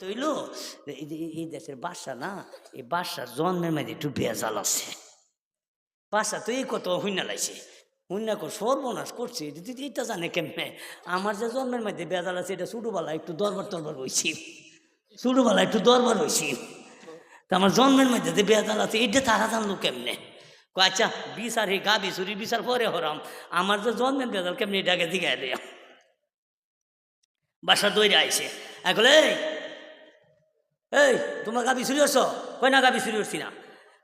তৈল এই দেশের বাসা না, এই বাসার জন্মের মধ্যে একটু বেজাল আছে। বাসা তো এই কত হুইনা লাইছে। হুইনা কর, সর্বনাশ করছে। এটা তুই জানে কেমনে? আমার যে জন্মের মধ্যে বেজাল আছে, এটা ছোটোবেলা একটু দরবার টরবার হয়েছি ছোটোবেলা একটু দরবার হয়েছি তা আমার জন্মের মধ্যে যে বেজাল আছে, এটা তারা জানলো কেমনে? আচ্ছা বিচার হে গা বিচুরি বিচার পরে হরাম। আমার যে জন্মের বেজাল কেমনে, এটাকে দিঘায় দেয়া বাসা দৈরে আইছে। এখন এই, তোমার গাবি চুরি করছ কই না গাবি চুরি করছি না।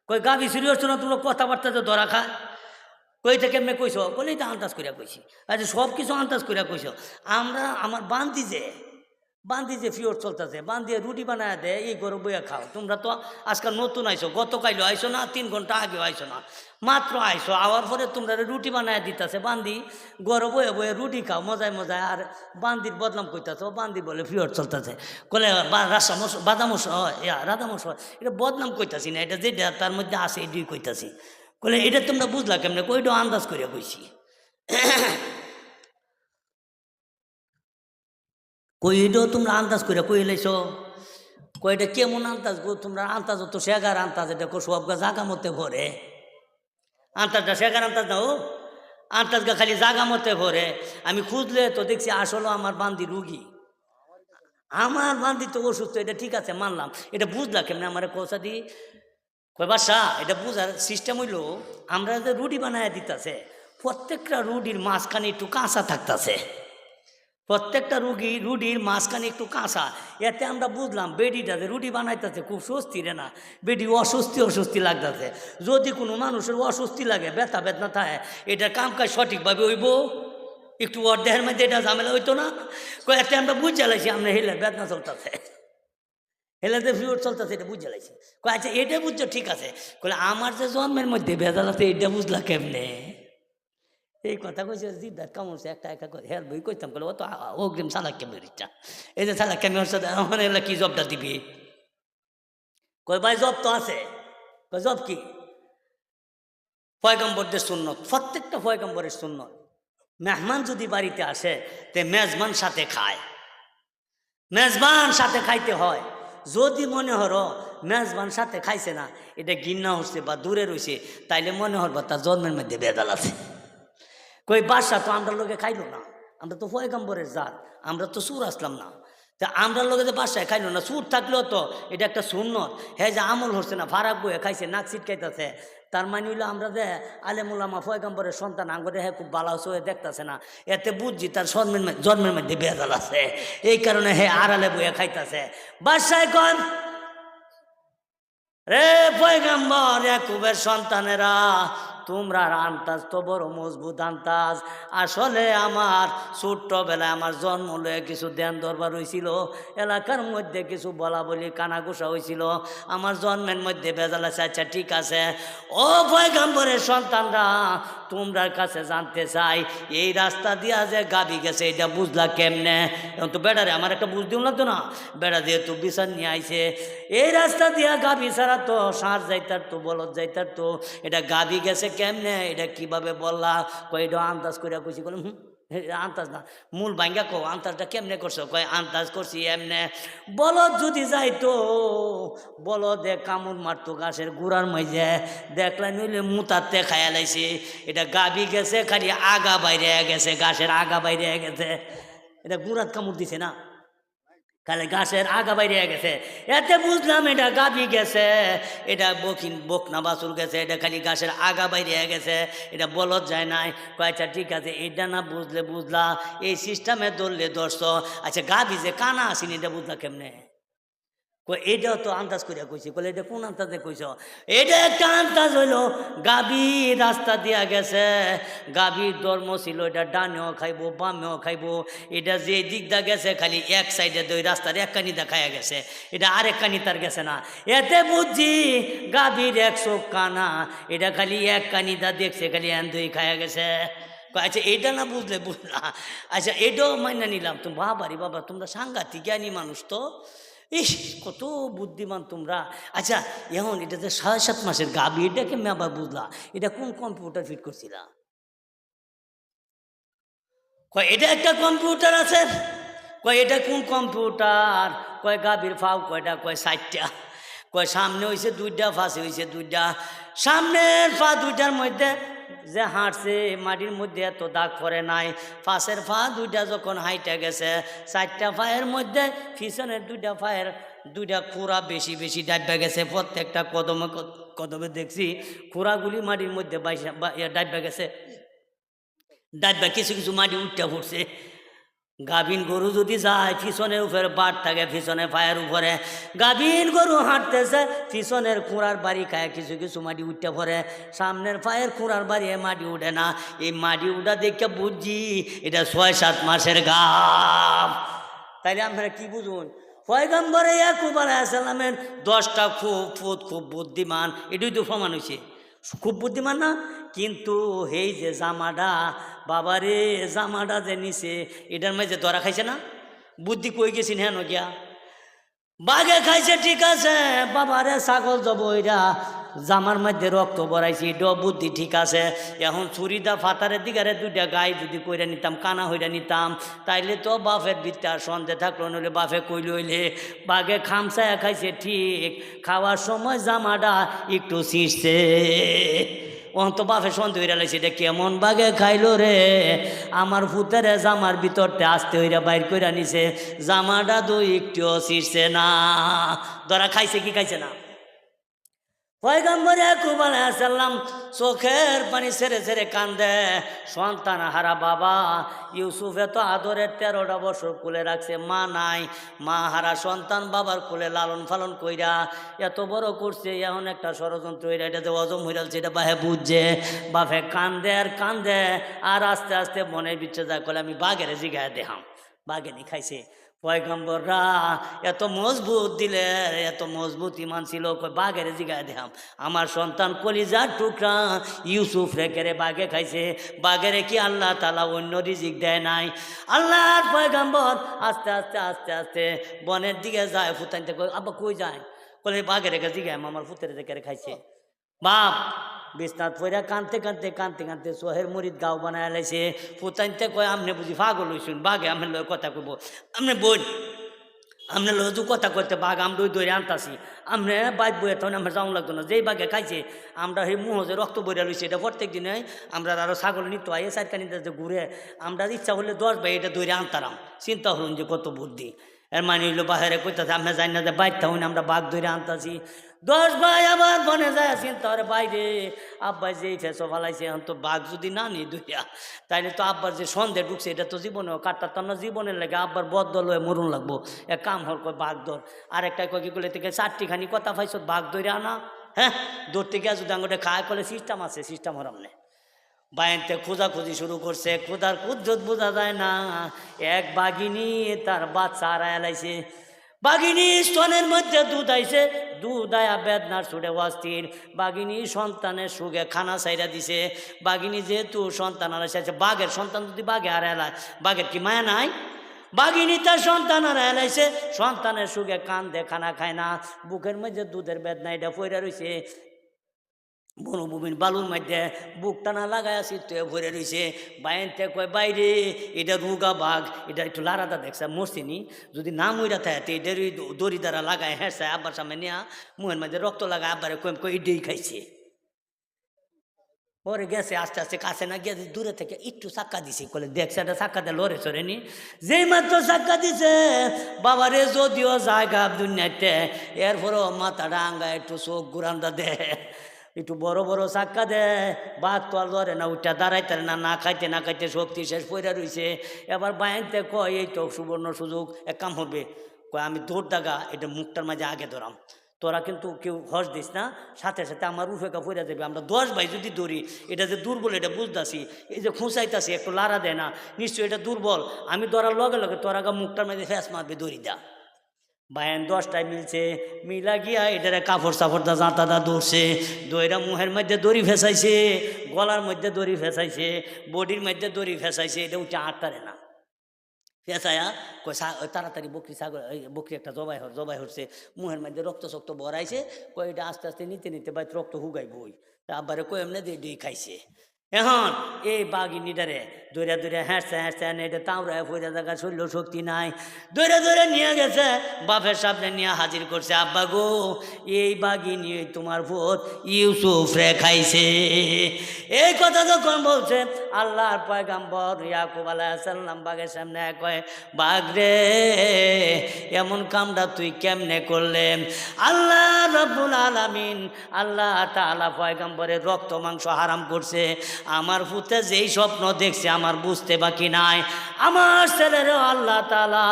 কই গাবি চুরি করছ না, তোমার কথাবার্তা তো ধরা খা কই কইটা কেমনে কইছ? বলেই তো আন্দাজ করিয়া কইছি। আচ্ছা সব কিছু আন্দাজ করিয়া কইছ। আমরা, আমার বান্ধি যে বান্দি যে ফিওর চলতেছে, বান্দিয়ে রুটি বানায় দে এই গরু বইয়া খাও। তোমরা তো আজকাল নতুন আইছো গতকাইলো আইছো না, তিন ঘণ্টা আগেও আইছো না। মাত্র আইছো, আওয়ার পরে তোমরা রুটি বানায় দিতেছে, বান্দি গরু বয়ে বয়ে রুটি খাও, মজায় মজায়, আর বান্দির বদনাম কইতাছে, ও বান্দি বলে ফিওর চলতেছে। কলে রাসা মশ, বাদাম মশ ইয়া রাধা মশ, এটা বদনাম কইতাছি না, এটা যেটা তার মধ্যে আছে, এটাই কইতাছি। কলে এটা তোমরা বুঝলা কেমনে? কইটা আন্দাজ করিয়া কইছি। কইটাও তোমরা আন্দাজ করিয়া কই লাইছ? কইটা, কেমন আন্দাজ গো? তোমরা আন্দাজ তো শেগার আন্দাজ, এটা কো সব গা জাগা মতে ভরে। আন্তাজটা শেখার আন্তাজ না ও? আন্তাজ গা খালি জাগা মতে ভরে। আমি খুঁজলে তো দেখছি আসলে আমার বান্দি রুগী। আমার বান্দি তো অসুস্থ, এটা ঠিক আছে, মানলাম। এটা বুঝলা কেমনে আমার কোসা দি? কই বাসা এটা বুঝার সিস্টেম হইল, আমরা যে রুটি বানায় দিতেছে, প্রত্যেকটা রুটির মাঝখানে একটু কাঁচা থাকতেছে। প্রত্যেকটা রুগী রুটির মাঝখানে একটু কাঁচা। এতে আমরা বুঝলাম বেডিটা যে রুটি বানাইতেছে খুব স্বস্তি রে না। বেডি অস্বস্তি অস্বস্তি লাগতেছে। যদি কোনো মানুষের অস্বস্তি লাগে, ব্যথা বেদনা থাকে এটা কাম কাজ সঠিকভাবে হইব? একটু অর্ধেকের মধ্যে এটা ঝামেলা হইতো না? এতে আমরা বুঝে লাইছি আমরা হেলে বেদনা চলতেছে। হেলাতে ফিওর চলতেছে, এটা বুঝে লাইছি। আচ্ছা এটা বুঝছ, ঠিক আছে। কলে আমার যে জন্মের মধ্যে বেদাল আছে, এটা বুঝলা কেমনে? এই কথা কইছে জিদ্দার কামড়ছে একটা একটা হেল বই কইতাম বলে ও তো অগ্রিম সালাক কেমন ইচ্ছা এই যে সালাক কেমন সাথে, আমার এগুলা কি জবটা দিবি? কই, ভাই, জব তো আছে। কই, জব কি? পয়গম্বরদের সুন্নত, প্রত্যেকটা পয়গম্বরের সুন্নত। মেহমান যদি বাড়িতে আসে, তে মেজবান সাথে খায়। মেজবান সাথে খাইতে হয়। যদি মনে হরো মেজবান সাথে খাইছে না, এটা গিন্না হচ্ছে বা দূরে রয়েছে তাইলে মনে হরবা তার জন্মের মধ্যে বেদাল আছে। কই বাদশা তো আমরা লোকে খাইলো না। আমরা তো পয়গম্বরের জাত, আমরা তো সুর আসলাম না। তা আমরা লোকে যে বাসায় খাইলো না, সুর থাকলেও তো, এটা একটা সুন্নত। হ্যাঁ যে আমল হচ্ছে না, ফারাক বয়ে খাইছে, নাক ছিটকাইতেছে। তার মানে হইল আমরা যে আলেমুলামা পয়গম্বরের সন্তান, আঙ্গরে হ্যাঁ খুব ভালো হয়ে দেখতেছে না। এতে বুঝছি তার জন্মের জন্মের মধ্যে বেজাল আছে। এই কারণে হে আড়ালে বয়ে খাইতেছে। বাসায় কন, রে পয়গম্বর, ইয়াকুবের সন্তানেরা তোমরা আন্তাজ তো বড় মজবুত আন্তাজ আসলে আমার ছোট্টবেলায় আমার জন্ম লয়ে কিছু দেন দরবার হয়েছিল এলাকার মধ্যে কিছু বলা বলি কানাঘুষা হয়েছিল আমার জন্মের মধ্যে বেজাল আছে আচ্ছা ঠিক আছে। ও পয়গম্বরের সন্তানরা তোমরা কাছে জানতে চাই, এই রাস্তা দিয়া যে গাবি গেছে, এটা বুঝলা কেমনে? এখন তো বেড়ারে, আমার একটা বুঝ দিও তো না? বেড়া দিয়ে তো বিচার নিয়ে আইছে। এই রাস্তা দিয়া গাবি ছাড়া তো সাঁস যাইতার তো, বলদ যাইতার তো, এটা গাবি গেছে কেমনে? এটা কীভাবে বললা? কই আন্দাজ করিয়া কইছি বললাম হুম? আন্দাজ না। মূল ভাঙ্গা কো আন্দাজটা কেমনে করছ? কয়, আন্দাজ করছি এমনে। বলদ যদি যাই তো যাইতো, বলদে কামড় মারতো গাছের গুড়ার মাইজে দেখলাম নইলে মুতাতে খায়া লাইছে। এটা গাবি গেছে, খালি আগা বাইরে গেছে, গাছের আগা বাইরে গেছে। এটা গুড়াত কামড় দিছে না? খালি গাছের আগা বাইরে গেছে। এতে বুঝলাম এটা গাবি গেছে, এটা বকিন বকনা বাছুর গেছে, এটা খালি গাছের আগা বাইরে গেছে, এটা বলদ যায় নাই। কয়েকটা ঠিক আছে, এটা না বুঝলে বুঝলা, এই সিস্টেমে ধরলে দর্শ আচ্ছা গাবি যে কানা আসেনি এটা বুঝলা কেমনে? এটাও তো আন্দাজ করিয়া কইছি। বলে এটা কোন আন্দাজে কইছ? এটা একটা আন্দাজ হইল, গাবি রাস্তা দিয়া গেছে। গাবির ধর্ম ছিল, এটা ডানেও খাইবো, বামেও খাইবো। এটা যে দিক দা গেছে, খালি এক সাইডে দুই রাস্তার এক কানিদা খাইয়া গেছে। এটা আরেক কানি তার গেছে না। এতে বুঝছি গাবির একশো কানা, এটা খালি এক কানিদা দেখছে, খালি এন দুই খাইয়া গেছে। আচ্ছা এটা না বুঝলে বুঝলা। আচ্ছা এটাও মাইনা নিলাম। তুমি বাবারি বাবা, তোমরা সাংঘাতিক জ্ঞানী মানুষ তো। ইস, কত বুদ্ধিমান তোমরা। আচ্ছা এখন এটা যে সাড়ে সাত মাসের গাবি এটাকে আবার বুঝলা? এটা কোন কম্পিউটার ফিট করছিলা? কয়, এটা একটা কম্পিউটার আছে। কয়, এটা কোন কম্পিউটার? কয় গাভীর ফাও কয়টা? কয় ষাটটা কয়, সামনে হইছে দুইটা ফাঁসে হইছে দুইটা। সামনের পা দুইটার মধ্যে যে হাঁটছে মাটির মধ্যে এত দাগ করে নাই। ফাঁসের ফা দুইটা যখন হাইটা গেছে, চারটা ফায়ের মধ্যে, পিছনের দুইটা ফায়ের দুইটা খুঁড়া বেশি বেশি ডাব্বা গেছে। প্রত্যেকটা কদমে কদমে দেখছি খুঁড়াগুলি মাটির মধ্যে বাইসা, বা- ডাব্বা গেছে। ডাব্বা কিছু কিছু মাটি উঠতে ফুটছে গাভিন গরু যদি যায় পিছনের উপরে বাট থাকে, পিছনে পায়ের উপরে। গাভিন গরু হাঁটতেছে, পিছনের খুঁড়ার বাড়ি খায়, কিছু কিছু মাটি উঠতে পড়ে। সামনের পায়ের খুঁড়ার বাড়ি মাটি উঠে না। এই মাটি উঠা দেখে বুঝছি, এটা ছয় সাত মাসের গাভ তাইলে আপনারা কি বুঝুন? পয়গম্বরে ইয়াকুব আলাইসাল্লামের দশটা খুব ফুত খুব বুদ্ধিমান। এটাই তো প্রমাণ হয়েছে খুব বুদ্ধিমান না? কিন্তু এই যে জামাটা বাবারে, জামাটা যে নিছে, এটার মাঝে ধরা খাইছে না? বুদ্ধি কই গেছিন হ্যাঁ গিয়া বাঘে খাইছে, ঠিক আছে, বাবারে ছাগল এটা জামার মধ্যে রক্ত বড়াইছি ড বুদ্ধি ঠিক আছে। এখন ছুরিদা ফাতারের দিকারে দুইটা গাই যদি কইরা নিতাম, কানা হইরা নিতাম, তাইলে তো বাফের বিদ্যা সন্ধে থাকল নইলে বাফে কইল হইলে। বাঘে খামসায় খাইছে, ঠিক। খাওয়ার সময় জামাটা একটু ছিঁড়ছে ও তো বাপে সন্ধে হইরা লাইছে, এটা কেমন বাগে খাইলো রে? আমার ফুতেরে জামার ভিতরটা আসতে হইরা বাইর কইরা নিছে, জামাটা দুই একটুও ছিঁড়ছে না। ধরা খাইছে কি খাইছে না? পয়গম্বরে কুবাল আসাল্লাম চোখের পানি ছেড়ে ছেড়ে কান্দে। সন্তান, হারা বাবা, ইউসুফে তো আদরের তেরোটা বছর কুলে রাখছে, মা নাই। মা, হারা সন্তান, বাবার কুলে লালন ফালন কইরা এত বড় করছে, এখন একটা ষড়যন্ত্র হইরা এটা যে অজম হইরালছে এটা বাহে বুঝছে। বাপে কান্দে আর কান্দে, আর আস্তে আস্তে মনের বিচ্ছে যা করলে আমি বাঘেরে জিগায় দেহাম। বাঘে নি খাইছে। পয়গম্বররা, এত মজবুত দিলে, এত মজবুত ইমান ছিল বাঘের জিগায় দেখাম আমার সন্তান কলিজার টুকরা, ইউসুফ রেখে বাঘে খাইছে? বাঘেরে কি আল্লাহ তালা অন্য রিজিক দেয় নাই? আল্লাহর পয়গম্বর আস্তে আস্তে আস্তে আস্তে বনের দিকে যায় ফুতাইতে কই, আব্বা কই যায়? কলে বাঘের রেখে জিগায় আমার ফুতের রেখে খাইছে? বাপ বিশ্বনাথ পয়রা কানতে কানতে কানতে কানতে সোহের মুড়িদ গাও বানায় লাইছে ফুতাইতে কয়, আমনে বুঝি পাগল হইছুন বাঘে আমি লয় কথা কইব। আমনে বোন আমনে দু কথা করতে বাঘ আমরা দৌড়ে আনতাছি। আমনে বাইক বইয়ে তখন আমরা যাওয়া লাগতো না। যেই বাঘে খাইছে, আমরা সেই মুহ যে রক্ত বইরা লইছে, এটা প্রত্যেক দিনে আমরা আরও ছাগল নিত নিতে যে ঘুরে, আমরা ইচ্ছা হলে দশ ভাই এটা দৌড়ে আনতারাম। চিন্তা হলুন যে কত বুদ্ধি। এর মানে হইল বাহিরে কইতাছে আমরা জানি না যে বাইক থাকুন, আমরা বাঘ ধরে আনতাছি। দশ ভাই আবার বনে যায় চিন্তা করে বাইরে আব্বাই যে ফেসো ফালাইছে, এখন তো বাঘ যদি না নি দুইয়া, তাইলে তো আব্বার যে সন্দেহ ঢুকছে, এটা তো জীবনেও কাটতাম না জীবনের লাগে আব্বার বদল হয়ে মরুন লাগবো। এক কাম হল কয় বাঘ ধর। আরেকটা কয় কি করলে থেকে চারটিখানি কথা পাইছো বাঘ ধরে আনা। হ্যাঁ? ধরতে গিয়ে যদি আঙুটে খায় করলে সিস্টেম আছে সিস্টেম হরামনে বাইনতে খোঁজাখুঁজি শুরু করছে, খোঁজার কুদ্দত বোঝা যায় না। এক বাঘিনী তার বাচ্চা হারায় লাইছে। বাঘিনী স্তনের মধ্যে দুধ আইসে দুধ আয়া বেদনার সুরে অস্থির বাঘিনী সন্তানের সুগে খানা সাইরা দিছে। বাঘিনী যেহেতু সন্তান আর এসেছে বাঘের সন্তান যদি বাঘে আর এলায়, বাঘের কি মায়া নাই? বাঘিনী তার সন্তান আর এলাইছে। সন্তানের সুগে কান দে খানা খায় না। বুকের মধ্যে দুধের বেদনা এটা পইরা রইছে। বনভূমির বালুর মধ্যে বুক টানা লাগায় তো ভরে রয়েছে বাইনতে কয়, বাইরে, এটা রুগা বাঘ, এটা একটু লারাদা দেখছে মরছিনি যদি না মইরা থাকে ওই দড়ি দ্বারা লাগায় হ্যাঁ আব্বার সামনে নেয়া মুহের মধ্যে রক্ত লাগায়, আব্বারে কয়েম কই এটাই খাইছে। পরে গেছে, আস্তে আস্তে কাছে না গিয়ে দূরে থেকে একটু চাক্কা দিছি কলে দেখছে একটা চাক্কা দিয়ে লড়ে চড়ে নি। যেই মাত্র চাক্কা দিছে, বাবারে, যদিও জায়গা দুনিয়াতে এরপরও মাথাটা আঙ্গা একটু চোখ ঘুরান্দা দে। একটু বড় বড় চাক্কা দে বাঘ তো আর ধরে না, উঠা দাঁড়াইতে না না খাইতে না খাইতে শক্তি শেষ পইরা রইছে। এবার বাইনতে কয়, এই তো সুবর্ণ সুযোগ, এক কাম হবে। কয়, আমি দৌড় দাগা, এটা মুখটার মাঝে আগে ধরাম। তোরা কিন্তু কেউ হস দিস না, সাথে সাথে আমার উফেকা পড়ে যাবে। আমরা দশ ভাই যদি দৌড়ি এটা যে দুর্বল, এটা বুঝতাছি। এই যে খুঁচাইতাছি, একটু লাড়া দেয় না। নিশ্চয়ই এটা দুর্বল। আমি ধরার লগে লগে তোরা গা মুখটার মাঝে ফ্যাস মারবে, দৌড়ি দা। বায়ান দশটায় মিলছে। মিলা গিয়া এটারে কাপড় চাপড় দা জাঁতা দা দৌড়ছে দইরা মুহের মধ্যে দড়ি ফেসাইছে, গলার মধ্যে দড়ি ফেসাইছে, বডির মধ্যে দড়ি ফেসাইছে, এটা উঠে আটটারে না। কই সা তাড়াতাড়ি বকরি এই বকরি একটা জবাই জবাই হচ্ছে মুহের মধ্যে রক্ত শক্ত ভরাইছে কই এটা আস্তে আস্তে নিতে নিতে বাইত রক্ত হুগাই বই আব্বারে কই এমনি দিয়ে খাইছে। এখন এই বাঘিনীটারে দৌড়ে দৌড়ে হ্যাঁসছে হ্যাঁসছে এটা তাওড়ায় ফইরা জায়গা শৈল শক্তি নাই। দৌড়ে দৌড়ে নিয়ে গেছে, বাপের সামনে নিয়ে হাজির করছে, আব্বা গো, এই বাঘিনী তোমার ভোট ইউসুফ রে খাইছে। এই কথা যখন বলছে, আল্লাহর পয়গাম্বর ইয়াকুব আলাইসাল্লাম বাঘের সামনে কয়, বাঘ রে, এমন কামটা তুই কেমনে করলে? আল্লাহ রব্বুল আলামিন, আল্লাহ তাআলা পয়গাম্বরের রক্ত, মাংস হারাম করছে। আমার ফুতে যেই স্বপ্ন দেখছে, আমার বুঝতে বাকি নাই। আমার ছেলেরও আল্লাহ তালা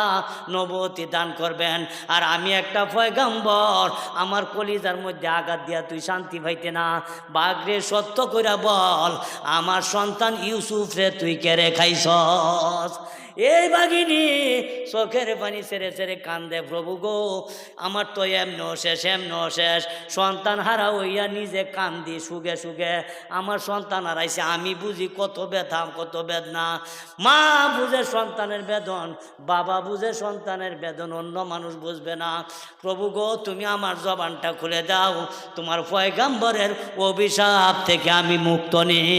নবতী দান করবেন। আর আমি একটা ফয়গাম্বর আমার কলিজার মধ্যে আঘাত দিয়া তুই শান্তি পাইতে না। বাঘরে সত্য করে বল, আমার সন্তান ইউসুফ রে তুই কেড়ে খাইছস? এই বাঘিনী চোখের পানি ছেড়ে ছেড়ে কান্দে, প্রভু গো, আমার তো এমন শেষ এমন শেষ। সন্তান হারা হইয়া নিজে কান্দি সুগে সুগে। আমার সন্তান হারাইছে, আমি বুঝি কত ব্যথা, কত বেদনা। মা বুঝে সন্তানের বেদন, বাবা বুঝে সন্তানের বেদন, অন্য মানুষ বুঝবে না। প্রভু গো, তুমি আমার জবানটা খুলে দাও, তোমার পয়গাম্বরের অভিশাপ থেকে আমি মুক্ত নেই।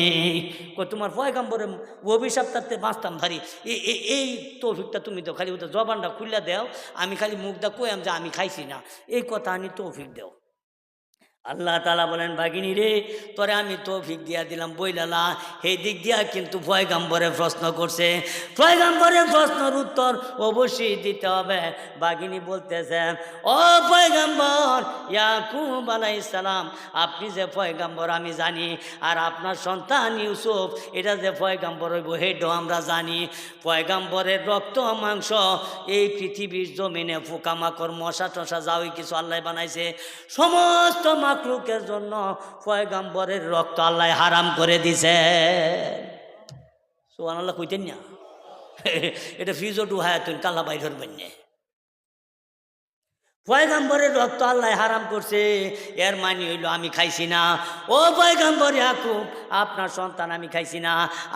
তোমার পয়গাম্বরের অভিশাপ তাতে বাঁচতাম এ- এই তৌফিকটা তুমি তো খালি ওটা জবানটা খুললে দেও, আমি খালি মুখটা কয়াম যে আমি খাইছি না। এই কথা আমি তৌফিক দেও। আল্লাহ তালা বলেন বাগিনী রে, তোরে আমি তৌফিক দিয়া দিলাম বইলালা এই দিক দিয়া কিন্তু পয়গাম্বরে প্রশ্ন করছে। পয়গাম্বরের প্রশ্নের উত্তর অবশ্যই দিতে হবে। বাগিনী বলতেছে, ও পয়গাম্বর, ইয়াকুব আলাইসালাম আপনি যে পয়গাম্বর, আমি জানি। আর আপনার সন্তান ইউসুফ, এটা যে পয়গাম্বর হইব, হেডও আমরা জানি। পয়গাম্বরের রক্ত, মাংস, এই পৃথিবীর জমিনে পোকামাকড় মশা টশা যাওই কিছু আল্লাহ বানাইছে। সমস্ত মাকলুকের জন্য পয়গাম্বরের রক্ত আল্লাহ হারাম করে দিছে। সোহান আল্লাহ কইতেন না? এটা ডুহায় তুই কাল্লা বাইর ধরবেন পয়গাম্বরের রক্ত আল্লাহ হারাম করছে, এর মানি হইল আমি খাইছি না। ও পয়গাম্বর ইয়াকুব, আপনার সন্তান আমি খাইছি না।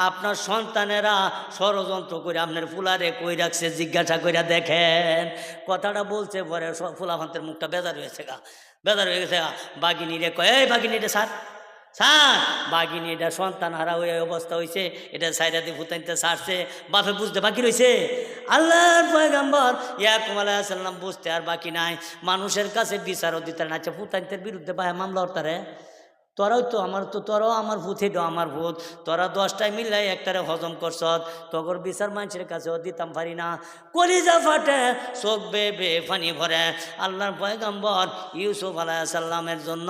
আপনার সন্তানেরা ষড়যন্ত্র করে আপনার ফুলারে কই রাখছে, জিজ্ঞাসা করে দেখেন। কথাটা বলছে পরে ফুলাভান্তের মুখটা বেজার হয়েছে গা। বেজার হয়ে গেছে বাঘিনী রে কয়, এই বাগিনী রে স্যার স্যার বাঘিনী এটা সন্তান হারা হয়ে অবস্থা হয়েছে এটা সাইরাতে দিয়ে ভুতাইতে সারছে, বাপে বুঝতে বাকি রয়েছে আল্লাহর পয়গাম্বর ইয়াকুম আলাইসাল্লাম বুঝতে আর বাকি নাই। মানুষের কাছে বিচার দিতে আচ্ছা ভুতাইতের বিরুদ্ধে ভাই মামলা হতারে তোরাও তো আমার তো, তোরাও আমার ভূত হেডো আমার ভূত। তোরা দশটায় মিললাই একটারে হজম করছ তগর বিচার মানুষের কাছেও দিতাম পারি না। কলিজা ফাটে, চোখ বে বে ফানি ভরে। আল্লাহর পয়গাম্বর ইউসুফ আলাইসাল্লামের জন্য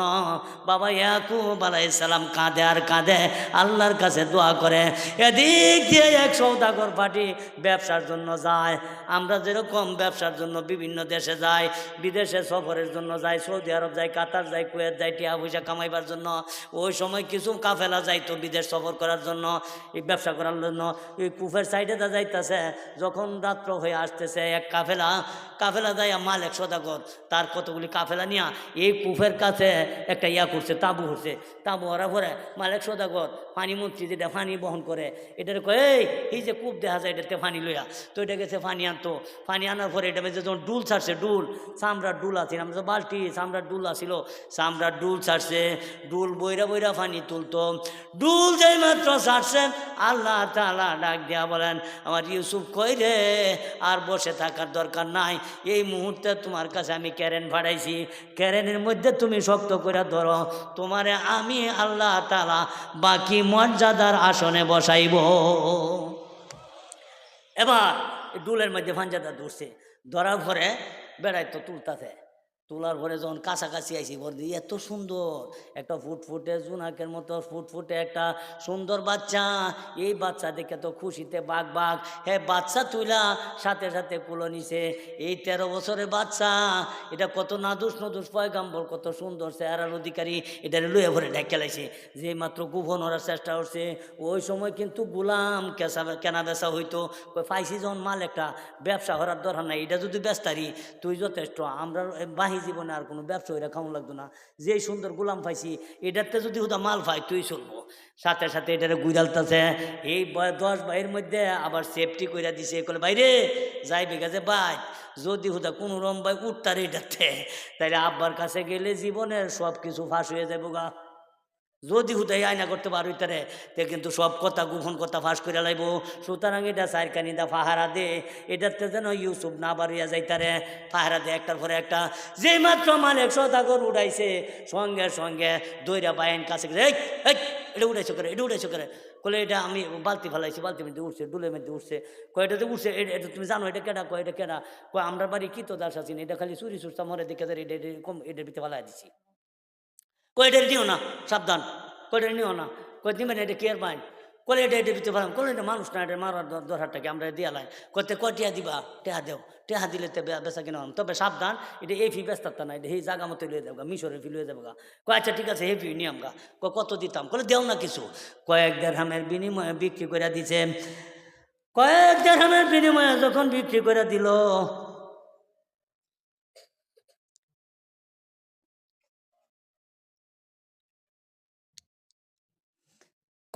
বাবা ইয়াকুব আলাইসাল্লাম কাঁদে আর কাঁদে, আল্লাহর কাছে দোয়া করে। এদিক দিয়ে এক সৌদাগর পার্টি ব্যবসার জন্য যায়। আমরা যেরকম ব্যবসার জন্য বিভিন্ন দেশে যাই, বিদেশে সফরের জন্য যাই, সৌদি আরব যাই, কাতার যাই, কুয়েত যাই, টিয়া পয়সা কামাইবার জন্য। ওই সময় কিছু কাফেলা যাইতো বিদেশ সফর করার জন্য, এই ব্যবসা করার জন্য। এই কুফের সাইডে তা যাইতেছে, যখন রাত্র হয়ে আসতেছে, এক কাফেলা কাফেলা যাইয়া মাল এক সদাগর তার কতগুলি কাফেলা নিয়া এই কুফের কাছে একটা ইয়া করছে তাঁবু হচ্ছে তাঁবু হওয়ার পরে মালেক সদাগর পানি মন্ত্রী যেটা পানি বহন করে, এটার কয়ে, এই এই যে কূপ দেখা যায় এটাতে পানি লইয়া। তো এটা গেছে পানি আনতো। পানি আনার পরে এটা যখন ডুল ছাড়ছে, ডুল, চামড়ার ডুল আছে আমরা তো বালতি, চামড়ার ডুল আসিল চামড়ার ডুল ছাড়ছে, ডুল বইরা বইরা পানি তুলতো। ডুল যেই মাত্র ছাড়ছে, আল্লাহ তালা ডাক দিয়া বলেন, আমার ইউসুফ কই রে? আর বসে থাকার দরকার নাই। এই মুহূর্তে তোমার কাছে আমি ক্যারেন ভাড়াইছি ক্যারেনের মধ্যে তুমি শক্ত করে ধরো। তোমারে আমি আল্লাহ তালা বাকি মর্যাদার আসনে বসাইব। এবার ডুলের মধ্যে ভাঞ্জাদা ধরছে। ধরার পরে বেড়াইতো তুলতাছে। তোলার পরে যখন কাছাকাছি আইসি বলদি এত সুন্দর, একটা ফুটফুটে জুনাকের মতো ফুটফুটে একটা সুন্দর বাচ্চা। এই বাচ্চা দেখে তো খুশিতে বাঘ বাঘ, হে বাচ্চা তুইলা সাথে সাথে কুলো নিছে। এই তেরো বছরের বাচ্চা, এটা কত নাদুস নদুস পয়গাম্বর, কত সুন্দর চেহারার অধিকারী, এটা লুয়ে ভরে ডেকে লাইছে। যে মাত্র গোপন হওয়ার চেষ্টা করছে, ওই সময় কিন্তু গুলাম কেসা কেনা বেচা হইতো। পাইছি যখন মাল একটা, ব্যবসা করার দরকার নাই, এটা যদি ব্যস্তারি তুই যথেষ্ট, আমরা বাহি জীবনে আর কোনো ব্যবসা হইরা খাওয়া লাগতো না। যে সুন্দর গোলাম পাইছি, এটাতে যদি হুদা মাল পাই তুই চলবো। সাথে সাথে এটারে গুইডালতাছে এই দশ ভাইয়ের মধ্যে আবার সেফটি কইরা দিছে কলে বাইরে যাই বেগাছে বাই যদি হুদা কোনো রম ভাই উঠতারে এটাতে। তাইলে আব্বার কাছে গেলে জীবনের সব কিছু ফাঁস হয়ে যাব গা। যদি হুদাই আয়না করতে পারো তারে তে কিন্তু সব কথা গোপন কথা ফাঁস করে লাইব। সুতরাং এটা সাইরকানি দা ফাহারা দে, এটাতে যেন ইউসুফ না বাড়িয়া যাইতারে। ফাহারা দে একটার পরে একটা, যেই মাত্র মালিক সদাগর উড়াইছে, সঙ্গে সঙ্গে দইরা বাইন কাছে এই এটা উড়াইছো করে এটা উড়াইছো করে কলে এটা আমি বালতি ফেলাইছি, বালতি মধ্যে উঠছে ডুলের মধ্যে উঠছে কয় এটাতে উঠছে এটা তুমি জানো এটা কেডা? কয়, এটা কেডা? কয় আমরা বাড়ি কি তো দাস আছি এটা খালি চুরি চুরতা মরে দেখে এটা কম এটার ভিতরে ফেলাই দিছি। কয়টার নিও না, সাবধান। কয়টার নিও না। কয় দিবেন এটা কেয়ার বাইন কলে এটা এটা দিতে পারলাম। কলে এটা মানুষ না, এটা মারার দর- দরকারটাকে আমরা দিয়া লাই। কতে কটিয়া দিবা? টেহা দেও। টেহা দিলে তো বে- বেচা কিনা হলাম তবে সাবধান, এটা এই ফি ব্যস্ত না এটা এই জায়গা মতো লয়ে যাব গা মিশরের ফি লয়ে যাব গা কয় আচ্ছা ঠিক আছে হে ফি নিয়ম গা। কত দিতাম? কলে দেও না কিছু। কয়েক দেড়হামের বিনিময়ে বিক্রি করে দিছে। কয়েক দেড়হামের বিনিময়ে যখন বিক্রি করে দিল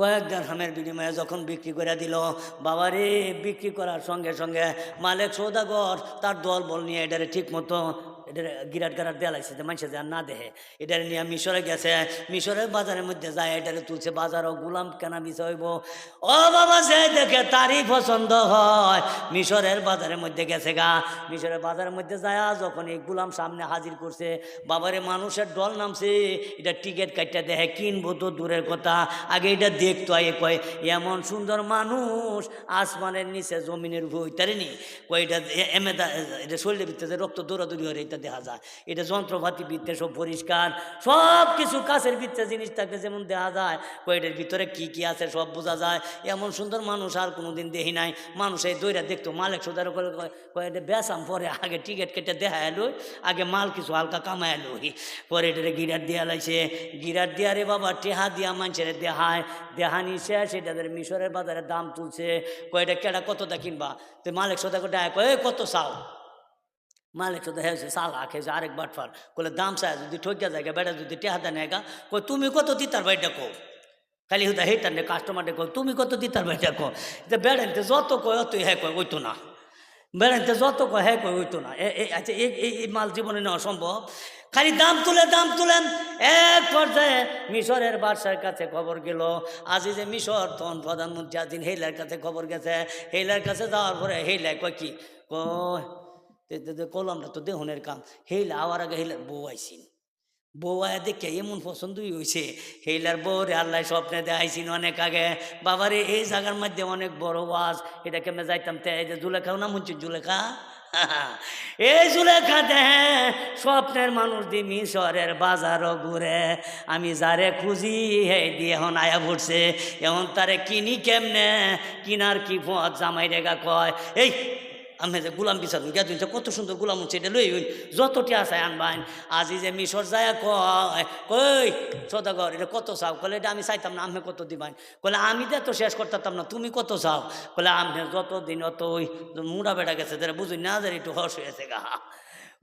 কয়েক হামের বিনিময়ে যখন বিক্রি করে দিল, বাবারে, বিক্রি করার সঙ্গে সঙ্গে মালিক সৌদাগর তার দল বল নিয়ে এটারে ঠিক মতো এটার গিরাট গিরাট দেলাইছে যে মানুষে যা না দেহে এটারে নিয়ে মিশরে গেছে। মিশরের বাজারের মধ্যে যায় এটারে তুলছে বাজারও গুলাম কেনা বিষয় হইব। ও বাবা সে দেখে তারই পছন্দ হয়। মিশরের বাজারের মধ্যে গেছে গা। মিশরের বাজারের মধ্যে যায়, যখন এই গুলাম সামনে হাজির করছে, বাবারে মানুষের দল নামছে। এটা টিকিট কাটতে দেখে কিনবো তো দূরের কথা। আগে এটা দেখতো, আগে কয়, এমন সুন্দর মানুষ আসমানের নিচে জমিনের উপর হইতারে নি। কয়, এটা এটা শরীরের ভিতরে রক্ত দৌড়াদৌড়ি হয়ে এটা দেখা যায়। এটা যন্ত্রপাতি ভিত্তে সব পরিষ্কার। সব কিছু কাছের ভিত্তে জিনিস থাকে যেমন দেখা যায় কয় এটার ভিতরে কি কি আছে সব বোঝা যায়। এমন সুন্দর মানুষ আর কোনোদিন দেখি নাই। মানুষ এই দইরা দেখতো, মালিক সোদার করে কয় কয় বেসাম পরে আগে টিকিট কেটে দেখা এলো, আগে মাল কিছু হালকা কামায় এলো পরে এটারে গিরাট দিয়া লাইছে। গিরার দিয়া রে বাবা, টেহা দিয়া মানুষের দেহায় দেহানি শেষ এটাদের মিশরের বাজারে দাম তুলছে। কয়টা কেডা, কতটা কিনবা? তো মালিক সোদা করে কয় কত চাও? মালিক তো হয়েছে সাল খেয়েছে, আরেক বাটফার। বলে দাম চায় যদি ঠকিয়া যায় বেটা যদি টেহাতে নেয় গা কই তুমি কত দিতার ভাইটা কো খালি হুদা হেটার নে কাস্টমারটা কো তুমি কত দিতার ভাইটা কো এটা বেড়াইতে যত কয়, অতই হ্যাঁ কয়, ওইতো না। বেড়েন বেড়াইতে যত কয় হ্যাঁ কয়, ওইতো না। আচ্ছা এই মাল জীবনে নেওয়া সম্ভব? খালি দাম তুলে দাম তুলেন। এক পর্যায়ে মিশরের বাদশার কাছে খবর গেল আজি যে মিশর তখন প্রধানমন্ত্রী আজিন হেইলার কাছে খবর গেছে। হেইলার কাছে যাওয়ার পরে হেইলা কয় কি? কয় তে- তে- তে কলমটা তো দেহনের কাম। হেইলা আওয়ার আগে হেইলার বউ আইসিন। বউ আয়া দেখে এমন পছন্দই হয়েছে হেইলার বউ রে আল্লাহ স্বপ্নে দেখাইছিন অনেক আগে। বাবারে, এই জায়গার মধ্যে অনেক বড় ওয়াজ, এটা কেমনে যাইতাম তে? এই যে জুলেখাও না মুঞ্চি জুলেখা? এই জুলেখা দেহে স্বপ্নের মানুষ দি মিশরের বাজারও ঘুরে। আমি যারে খুঁজি, হে দিয়ে এখন আয়া পড়ছে। এখন তারে কিনি কেমনে? কিনার কি পথ জামাই রেগা কয়, এই আমি যে গুলাম বিচার গিয়া দিন কত সুন্দর গুলাম হচ্ছে, এটা লই হইন যতটি আছে আনবাইন আজি যে মিশর যায় কই, সদাগর, এটা কত চাও? কলে এটা আমি চাইতাম না আমি কত দিবাইন কলে আমি তো শেষ করতাম না, তুমি কত চাও? কলে আমি যত দিন অত ওই মুড়া বেড়া গেছে, তারা বুঝুই না যে একটু হস হয়েছে গা।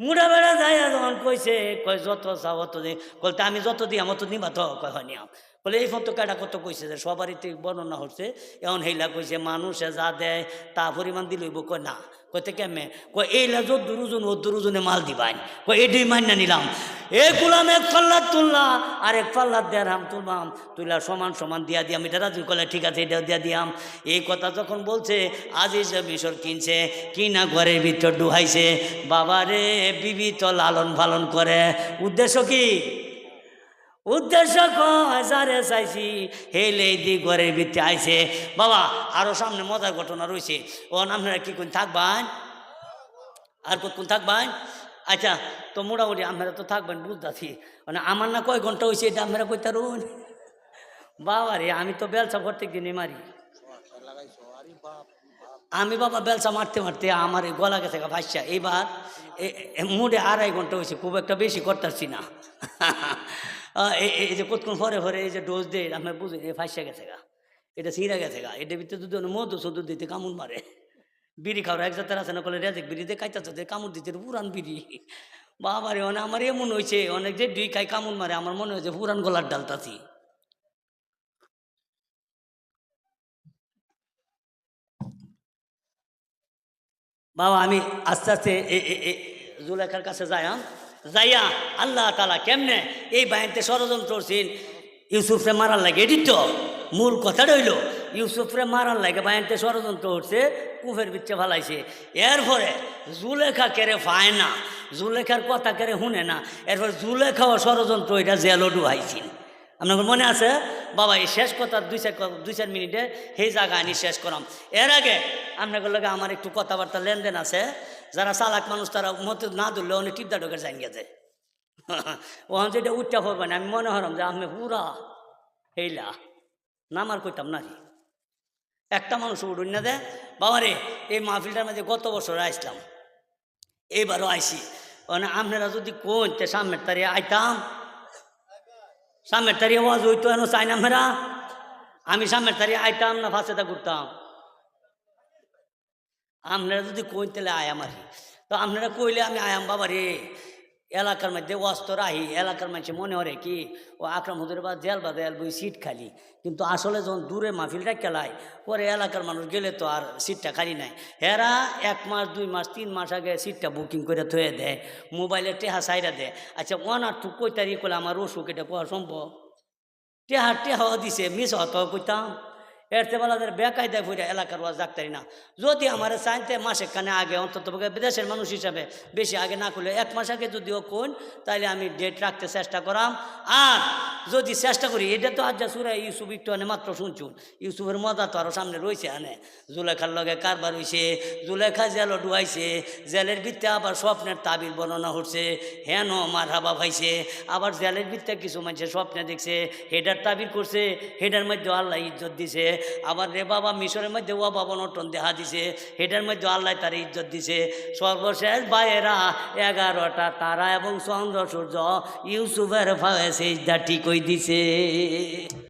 মুড়া বেড়া যায় যখন কইছে, কয় যত চাও অত দিন। কলতে আমি যত দিই আমার তো নিবা তো, কয় হয় নিয়াম। বলে, এই ফটো কেটা কত কইছে যে, সবারই তো বর্ণনা হচ্ছে। এমন হেইলা কইছে, মানুষে যা দেয়, তা পরিমাণ দিলইব কয়, না। কইতে কেমে কয় এইলা যত দুরুজন ও দুরুজনে মাল দিবাই। কয় এটাই মান্য নিলাম। এ গুলাম, এক পাল্লা তুললা। আর এক পাল্লা দেড়াম তুলবাম। তুইলা সমান সমান দিয়া দিয়াম এটা রাজু কলে ঠিক আছে এটা দিয়া দিয়াম। এই কথা যখন বলছে, আজিজ মিশর কিনছে, কিনা ঘরের ভিতর ডুহাইছে বাবারে, বিবি তো লালন পালন করে। উদ্দেশ্য কি? উদ্দেশ্য যারে চাইছি হেলে দি ঘরের ভিত্তি আইছে। বাবা, আরও সামনে মজার ঘটনা রয়েছে। ও আপনারা কি কোন থাকবেন? আর কোন থাকবেন? আচ্ছা তো মোটামুটি আপনারা তো থাকবেন বুঝতেছি। মানে আমার না কয় ঘণ্টা হয়েছে এটা আপনারা কইতে রুন বাবা রে আমি তো বেলসা প্রত্যেক দিনই মারি আমি বাবা বেলসা মারতে মারতে আমার এই গলা গেছে গা ভাইসা এইবার মুডে আড়াই ঘণ্টা হয়েছে খুব একটা বেশি করতেছি না। এই যে কতক্ষণ পরে ফরে এই যে ডোজ দেয় আমি বুঝি এই ফাইসা গেছে গা, এটা সিরা গেছে গা, এটার ভিতরে দুধ মধু সধু দিতে কামড় মারে, বিড়ি খাওয়ার এক জাতের আছে না, কলে রেজেক বিড়ি দিয়ে খাইতে কামড় দিতে পুরান বিড়ি। বাবা বাবারে মানে আমার এমন হয়েছে অনেক যে দুই খাই কামড় মারে, আমার মনে হয়েছে পুরান গলার ডালতাছি বাবা, আমি আস্তে আস্তে এ- এ- এ- জুলেখার কাছে যাই যাইয়া আল্লাহ তালা কেমনে এই বাহিনীতে ষড়যন্ত্র করছেন? ইউসুফরে মারার লাগে, এটি তো মূল কথাটা হইল ইউসুফরে মারার লাগে বায়ানতে ষড়যন্ত্র উঠছে কুফের বিচ্ছে ফালাইছে। এরপরে জুলেখা কেড়ে পায় না, জুলেখার কথা কেড়ে শুনে না, এরপর জুলেখাও ষড়যন্ত্র এটা জেলও ডুবাইছিল আপনার মনে আছে? বাবা, এই শেষ কথা দুই চার দুই চার মিনিটে সেই জায়গা আনি শেষ করাম এর আগে আপনাদের লগে আমার একটু কথাবার্তা লেনদেন আছে। যারা চালাক মানুষ, তারা মতো না ধরলে অনেক টিপদা ঢোকের জান গেছে ওখান যেটা উচ্চা করবে না, আমি মনে হলাম যে আমি পুরা হেইলা, নামার কইতাম না একটা মানুষ উঠুন না দে বাবা রে এই মাহফিলটার মধ্যে গত বছর আসলাম এইবারও আইসি। মানে আপনারা যদি কোন তে সামনের তারি আইতাম, সামনের তারি আওয়াজ হইতো চাই না মেরা আমি সামনের তারি আইতাম না ফাঁসেটা ঘুরতাম। আপনারা যদি কই তাহলে আয়াম আরি তো আপনারা কইলে আমি আয়াম বাবা রে। এলাকার মধ্যে অস্ত্র রাহি, এলাকার মানুষ মনে হরে কি, ও আকরাম হুজুর বা জেল বা দেয়াল বই, সিট খালি। কিন্তু আসলে যখন দূরে মাহফিলটা খেলায় পরে এলাকার মানুষ গেলে তো আর সিটটা খালি নাই। হেরা এক মাস, দুই মাস, তিন মাস আগে সিটটা বুকিং করে থয়ে দেয়, মোবাইলে টেহা সাইরা দেয়। আচ্ছা ওনার টু কই তারিখ করলে আমার অসুখ এটা কোয়া সম্ভব? টেহা, টেহাও দিছে, মিস হত কইতাম। এরতে বেলাদের বেকায়দায় ফুরে এলাকার ওয়াজ ডাক্তারি না। যদি আমার চাইতে মাসে কানে আগে, অন্তত বিদেশের মানুষ হিসাবে বেশি আগে না করলে এক মাস আগে যদিও কোন তাহলে আমি ডেট রাখতে চেষ্টা করাম। আর যদি চেষ্টা করি, এটা তো আজ যা সুরা ইউসুফ একটু আনে, মাত্র শুনছুন। ইউসুফের মজা তো আরও সামনে রয়েছে আনে। জুলেখার লগে কারবার হয়েছে জুলেখা জেল ডুয়াইছে, জেলের ভিত্তে আবার স্বপ্নের তাবির বর্ণনা হচ্ছে, হেন মার হাবা ভাইছে, আবার জেলের ভিত্তে কিছু মানুষের স্বপ্নে দেখছে, হেডার তাবির করছে, হেডার মধ্যে আল্লাহ ইজ্জত দিছে। আবার রে বাবা মিশরের মধ্যে ও বাবা নটন দেহা দিছে হেটার মধ্যে আল্লাহ তার ইজ্জত দিছে। সর্বশেষ বাইরা এগারোটা তারা এবং চন্দ্র সূর্য, ইউসুফের ফাঁসে ঠিক হয়ে দিছে।